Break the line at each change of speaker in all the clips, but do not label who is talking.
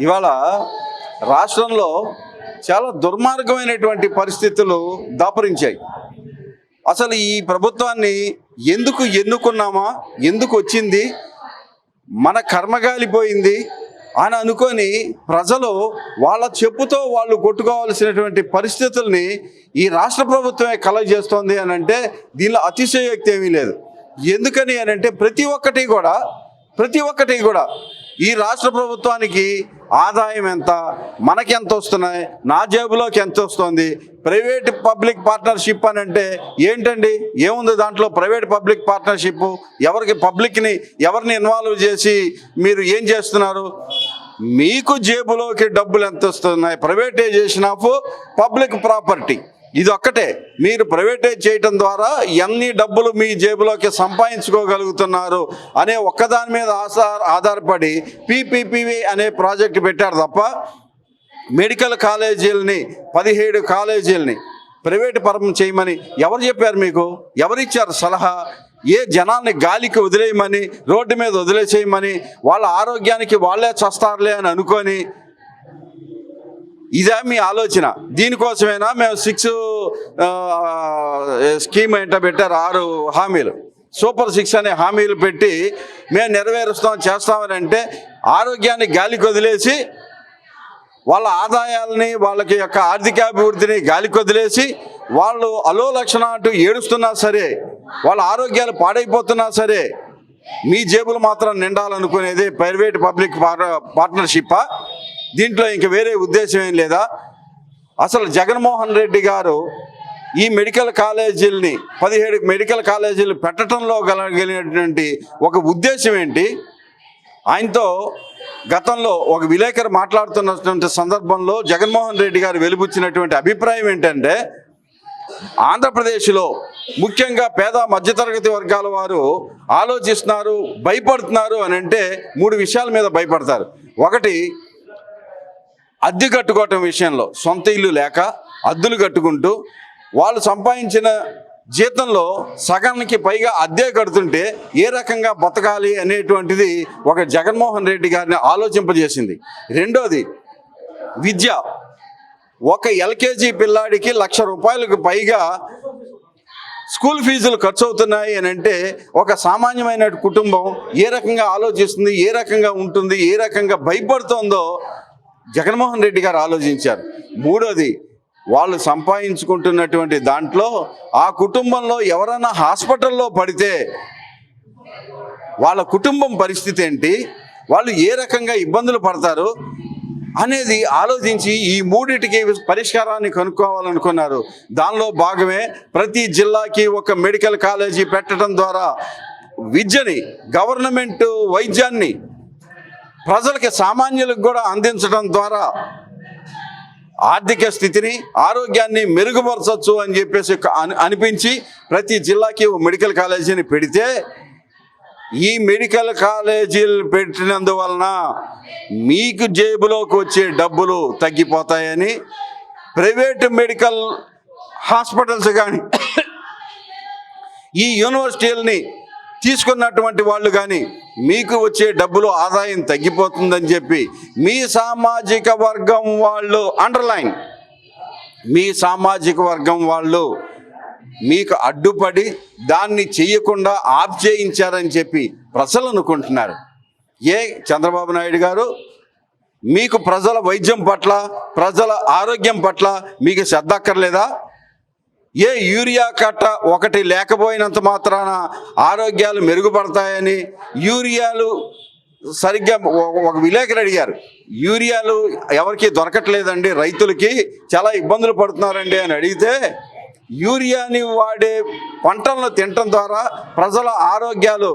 ఇవాళ రాష్ట్రంలో చాలా దుర్మార్గమైనటువంటి పరిస్థితులు దాపరించాయి. అసలు ఈ ప్రభుత్వాన్ని ఎందుకు ఎన్నుకున్నామా? ఎందుకు వచ్చింది? మన కర్మగాలిపోయింది అని అనుకొని ప్రజలు వాళ్ళ చెప్పుతో వాళ్ళు కొట్టుకోవాల్సినటువంటి పరిస్థితుల్ని ఈ రాష్ట్ర ప్రభుత్వమే కలగజేస్తోంది అని అంటే దీనిలో అతిశయోక్తి ఏమీ లేదు. ఎందుకని అని అంటే ప్రతి ఒక్కటి కూడా ప్రతి ఒక్కటి కూడా ఈ రాష్ట్ర ప్రభుత్వానికి ఆదాయం ఎంత? మనకి ఎంత వస్తున్నాయి? నా జేబులోకి ఎంత వస్తుంది? ప్రైవేట్ పబ్లిక్ పార్ట్నర్షిప్ అని అంటే ఏంటండి? ఏముంది దాంట్లో ప్రైవేట్ పబ్లిక్ పార్ట్నర్షిప్? ఎవరికి పబ్లిక్ని ఎవరిని ఇన్వాల్వ్ చేసి మీరు ఏం చేస్తున్నారు? మీకు జేబులోకి డబ్బులు ఎంత వస్తున్నాయి? Privatisation of public property. ఇది ఒక్కటే మీరు ప్రైవేటైజ్ చేయటం ద్వారా ఎన్ని డబ్బులు మీ జేబులోకి సంపాదించుకోగలుగుతున్నారు అనే ఒక్కదాని మీద ఆసా ఆధారపడి పీపీపీవి అనే ప్రాజెక్ట్ పెట్టారు తప్ప మెడికల్ కాలేజీలని పదిహేడు కాలేజీలని ప్రైవేట్ పరం చేయమని ఎవరు చెప్పారు మీకు? ఎవరిచ్చారు సలహా? ఏ జనాన్ని గాలికి వదిలేయమని రోడ్డు మీద వదిలేసేయమని వాళ్ళ ఆరోగ్యానికి వాళ్ళే చస్తారులే అని అనుకొని ఇదే మీ ఆలోచన. దీనికోసమైనా మేము సిక్స్ స్కీమ్ ఏంటో పెట్టారు ఆరు హామీలు. సూపర్ సిక్స్ అనే హామీలు పెట్టి మేము నెరవేరుస్తాం చేస్తామని అంటే ఆరోగ్యాన్ని గాలికి వదిలేసి వాళ్ళ ఆదాయాలని వాళ్ళకి యొక్క ఆర్థికాభివృద్ధిని గాలికి వదిలేసి వాళ్ళు అలో లక్షణ అంటూ ఏడుస్తున్నా సరే వాళ్ళ ఆరోగ్యాలు పాడైపోతున్నా సరే మీ జేబులు మాత్రం నిండాలనుకునేది ప్రైవేట్ పబ్లిక్ పార్ట్నర్షిప్పా? దీంట్లో ఇంక వేరే ఉద్దేశం ఏం లేదా? అసలు జగన్మోహన్ రెడ్డి గారు ఈ మెడికల్ కాలేజీలని పదిహేడు మెడికల్ కాలేజీలు పెట్టడంలో గలగినటువంటి ఒక ఉద్దేశం ఏంటి? ఆయనతో గతంలో ఒక విలేకరు మాట్లాడుతున్నటువంటి సందర్భంలో జగన్మోహన్ రెడ్డి గారు వెలుపుచ్చినటువంటి అభిప్రాయం ఏంటంటే ఆంధ్రప్రదేశ్లో ముఖ్యంగా పేద మధ్యతరగతి వర్గాల వారు ఆలోచిస్తున్నారు భయపడుతున్నారు అని అంటే మూడు విషయాల మీద భయపడతారు. ఒకటి అద్దె కట్టుకోవటం విషయంలో సొంత ఇల్లు లేక అద్దులు కట్టుకుంటూ వాళ్ళు సంపాదించిన జీతంలో సగానికి పైగా అద్దె కడుతుంటే ఏ రకంగా బతకాలి అనేటువంటిది ఒక జగన్మోహన్ రెడ్డి గారిని ఆలోచింపజేసింది. రెండోది విద్య. ఒక ఎల్కేజీ పిల్లాడికి లక్ష రూపాయలకు పైగా స్కూల్ ఫీజులు ఖర్చు అవుతున్నాయి అని అంటే ఒక సామాన్యమైన కుటుంబం ఏ రకంగా ఆలోచిస్తుంది ఏ రకంగా ఉంటుంది ఏ రకంగా భయపడుతోందో జగన్మోహన్ రెడ్డి గారు ఆలోచించారు. మూడోది వాళ్ళు సంపాదించుకుంటున్నటువంటి దాంట్లో ఆ కుటుంబంలో ఎవరైనా హాస్పిటల్లో పడితే వాళ్ళ కుటుంబం పరిస్థితి ఏంటి? వాళ్ళు ఏ రకంగా ఇబ్బందులు పడతారు? అనేది ఆలోచించి ఈ మూడిటికి పరిష్కారాన్ని కనుక్కోవాలనుకున్నారు. దానిలో భాగమే ప్రతి జిల్లాకి ఒక మెడికల్ కాలేజీ పెట్టడం ద్వారా విద్యని గవర్నమెంట్ వైద్యాన్ని ప్రజలకి సామాన్యులకు కూడా అందించడం ద్వారా ఆర్థిక స్థితిని ఆరోగ్యాన్ని మెరుగుపరచవచ్చు అని చెప్పేసి అని- అనిపించి ప్రతి జిల్లాకి ఓ మెడికల్ కాలేజీని పెడితే ఈ మెడికల్ కాలేజీలు పెట్టినందువలన మీకు జేబులోకి వచ్చే డబ్బులు తగ్గిపోతాయని ప్రైవేట్ మెడికల్ హాస్పిటల్స్ కానీ ఈ యూనివర్సిటీలని తీసుకున్నటువంటి వాళ్ళు కానీ మీకు వచ్చే డబ్బులు ఆదాయం తగ్గిపోతుందని చెప్పి మీ సామాజిక వర్గం వాళ్ళు అండర్లైన్ మీ సామాజిక వర్గం వాళ్ళు మీకు అడ్డుపడి దాన్ని చేయకుండా ఆఫ్ చేయించారని చెప్పి ప్రజలు అనుకుంటున్నారు. ఏ చంద్రబాబు నాయుడు గారు? మీకు ప్రజల వైద్యం పట్ల ప్రజల ఆరోగ్యం పట్ల మీకు శ్రద్ధ అక్కర్లేదా? ఏ యూరియా కట్ట ఒకటి లేకపోయినంత మాత్రాన ఆరోగ్యాలు మెరుగుపడతాయని యూరియాలు సరిగ్గా ఒక- విలేకరు అడిగారు. యూరియాలు ఎవరికి దొరకట్లేదండి రైతులకి చాలా ఇబ్బందులు పడుతున్నారండి అని అడిగితే యూరియాని వాడే పంటలను తినటం ద్వారా ప్రజల ఆరోగ్యాలు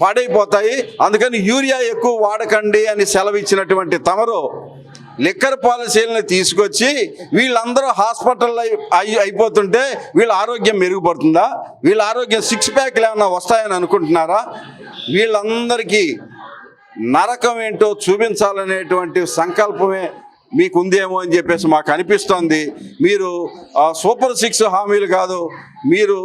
పాడైపోతాయి అందుకని యూరియా ఎక్కువ వాడకండి అని సెలవు ఇచ్చినటువంటి తమరు లిక్కర్ పాలసీలను తీసుకొచ్చి వీళ్ళందరూ హాస్పిటల్లో అయి అయిపోతుంటే వీళ్ళ ఆరోగ్యం మెరుగుపడుతుందా? వీళ్ళ ఆరోగ్యం సిక్స్ ప్యాక్లు ఏమైనా వస్తాయని అనుకుంటున్నారా? వీళ్ళందరికీ నరకం ఏంటో చూపించాలనేటువంటి సంకల్పమే మీకు ఉందేమో అని చెప్పేసి మాకు అనిపిస్తోంది. మీరు ఆ, సూపర్ సిక్స్ హామీలు కాదు మీరు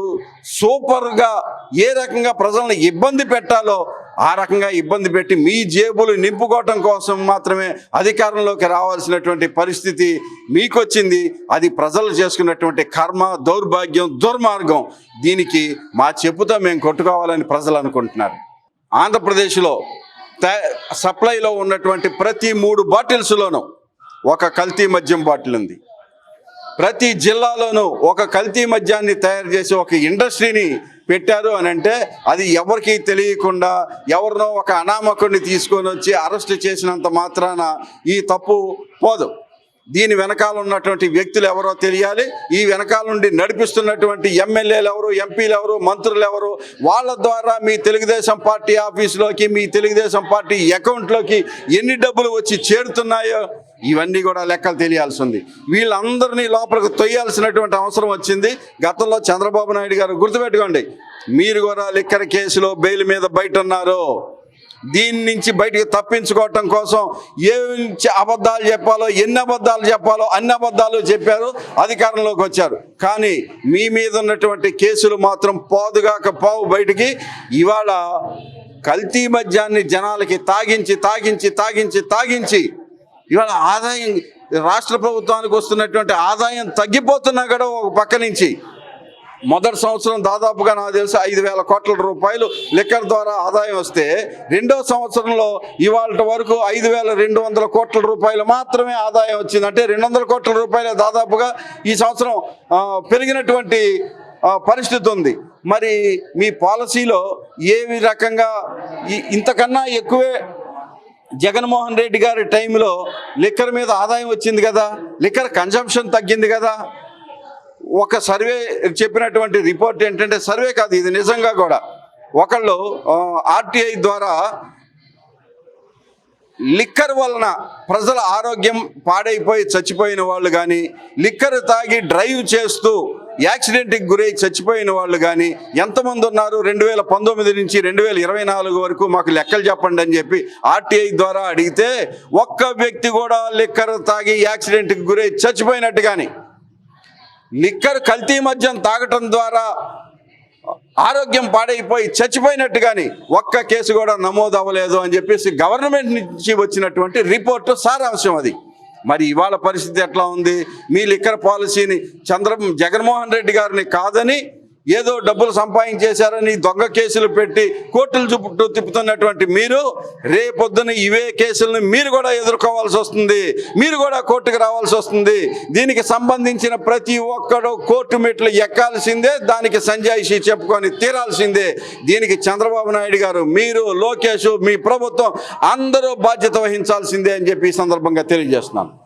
సూపర్గా ఏ రకంగా ప్రజలను ఇబ్బంది పెట్టాలో ఆ రకంగా ఇబ్బంది పెట్టి మీ జేబులు నింపుకోవటం కోసం మాత్రమే అధికారంలోకి రావాల్సినటువంటి పరిస్థితి మీకొచ్చింది. అది ప్రజలు చేసుకున్నటువంటి కర్మ దౌర్భాగ్యం దుర్మార్గం దీనికి మా చెప్పుతో మేము కొట్టుకోవాలని ప్రజలు అనుకుంటున్నారు. ఆంధ్రప్రదేశ్లో సప్లైలో ఉన్నటువంటి ప్రతి మూడు బాటిల్స్లోనూ ఒక కల్తీ మద్యం బాటిల్ ఉంది ప్రతి జిల్లాలోనూ ఒక కల్తీ మద్యాన్ని తయారు చేసి ఒక ఇండస్ట్రీని పెట్టారు అని అంటే అది ఎవరికి తెలియకుండా ఎవరినో ఒక అనామకుడిని తీసుకొని వచ్చి అరెస్ట్ చేసినంత మాత్రాన ఈ తప్పు పోదు. దీని వెనకాల ఉన్నటువంటి వ్యక్తులు ఎవరో తెలియాలి. ఈ వెనకాల నుండి నడిపిస్తున్నటువంటి ఎమ్మెల్యేలు ఎవరు ఎంపీలు ఎవరు మంత్రులు ఎవరు? వాళ్ళ ద్వారా మీ తెలుగుదేశం పార్టీ ఆఫీసులోకి మీ తెలుగుదేశం పార్టీ అకౌంట్లోకి ఎన్ని డబ్బులు వచ్చి చేరుతున్నాయో ఇవన్నీ కూడా లెక్కలు తెలియాల్సి ఉంది వీళ్ళందరినీ లోపలికి తొయ్యాల్సినటువంటి అవసరం వచ్చింది. గతంలో చంద్రబాబు నాయుడు గారు గుర్తుపెట్టుకోండి. మీరు కూడా లిక్కర్ కేసులో బెయిల్ మీద బయట ఉన్నారు దీని నుంచి బయటికి తప్పించుకోవటం కోసం ఏ అబద్ధాలు చెప్పాలో ఎన్ని అబద్ధాలు చెప్పాలో అన్ని అబద్ధాలు చెప్పారు అధికారంలోకి వచ్చారు. కానీ మీ మీద ఉన్నటువంటి కేసులు మాత్రం పోదుగాక పోవు బయటికి. ఇవాళ కల్తీ మద్యాన్ని జనాలకి తాగించి తాగించి తాగించి తాగించి ఇవాళ ఆదాయం రాష్ట్ర ప్రభుత్వానికి వస్తున్నటువంటి ఆదాయం తగ్గిపోతున్నా కూడా ఒక పక్క నుంచి. మొదటి సంవత్సరం దాదాపుగా నాకు తెలిసి ఐదు వేల కోట్ల రూపాయలు లిక్కర్ ద్వారా ఆదాయం వస్తే రెండో సంవత్సరంలో ఇవాళ వరకు ఐదు వేల రెండు వందల కోట్ల రూపాయలు మాత్రమే ఆదాయం వచ్చింది. అంటే రెండు వందల కోట్ల రూపాయలు దాదాపుగా ఈ సంవత్సరం పెరిగినటువంటి పరిస్థితి ఉంది. మరి మీ పాలసీలో ఏ రకంగా ఇంతకన్నా ఎక్కువే జగన్మోహన్ రెడ్డి గారి టైంలో లిక్కర్ మీద ఆదాయం వచ్చింది కదా? లిక్కర్ కన్జంప్షన్ తగ్గింది కదా? ఒక సర్వే చెప్పినటువంటి రిపోర్ట్ ఏంటంటే సర్వే కాదు ఇది నిజంగా కూడా. ఒకళ్ళు ఆర్టీఐ ద్వారా లిక్కర్ వలన ప్రజల ఆరోగ్యం పాడైపోయి చచ్చిపోయిన వాళ్ళు కానీ లిక్కర్ తాగి డ్రైవ్ చేస్తూ యాక్సిడెంట్కి గురై చచ్చిపోయిన వాళ్ళు కానీ ఎంతమంది ఉన్నారు? రెండు వేల పంతొమ్మిది నుంచి రెండు వేల ఇరవై నాలుగు వరకు మాకు లెక్కలు చెప్పండి అని చెప్పి ఆర్టీఐ ద్వారా అడిగితే ఒక్క వ్యక్తి కూడా లిక్కర్ తాగి యాక్సిడెంట్కి గురై చచ్చిపోయినట్టు కానీ లిక్కర్ కల్తీ మద్యం తాగటం ద్వారా ఆరోగ్యం పాడైపోయి చచ్చిపోయినట్టు కానీ ఒక్క కేసు కూడా నమోదు అవ్వలేదు అని చెప్పేసి గవర్నమెంట్ నుంచి వచ్చినటువంటి రిపోర్టు సారాంశం అది. మరి ఇవాళ పరిస్థితి ఎట్లా ఉంది? మీ లిక్కర్ పాలసీని చంద్ర జగన్మోహన్ రెడ్డి గారిని కాదని ఏదో డబ్బులు సంపాదించేశారని దొంగ కేసులు పెట్టి కోర్టులు చుట్టూ తిప్పుతున్నటువంటి మీరు రేపొద్దున ఇవే కేసులను మీరు కూడా ఎదుర్కోవాల్సి వస్తుంది. మీరు కూడా కోర్టుకు రావాల్సి వస్తుంది. దీనికి సంబంధించిన ప్రతి ఒక్కడు కోర్టు మెట్లు ఎక్కాల్సిందే దానికి సంజాయిషి చెప్పుకొని తీరాల్సిందే. దీనికి చంద్రబాబు నాయుడు గారు మీరు లోకేష్ మీ ప్రభుత్వం అందరూ బాధ్యత వహించాల్సిందే అని చెప్పి ఈ సందర్భంగా తెలియజేస్తున్నాను.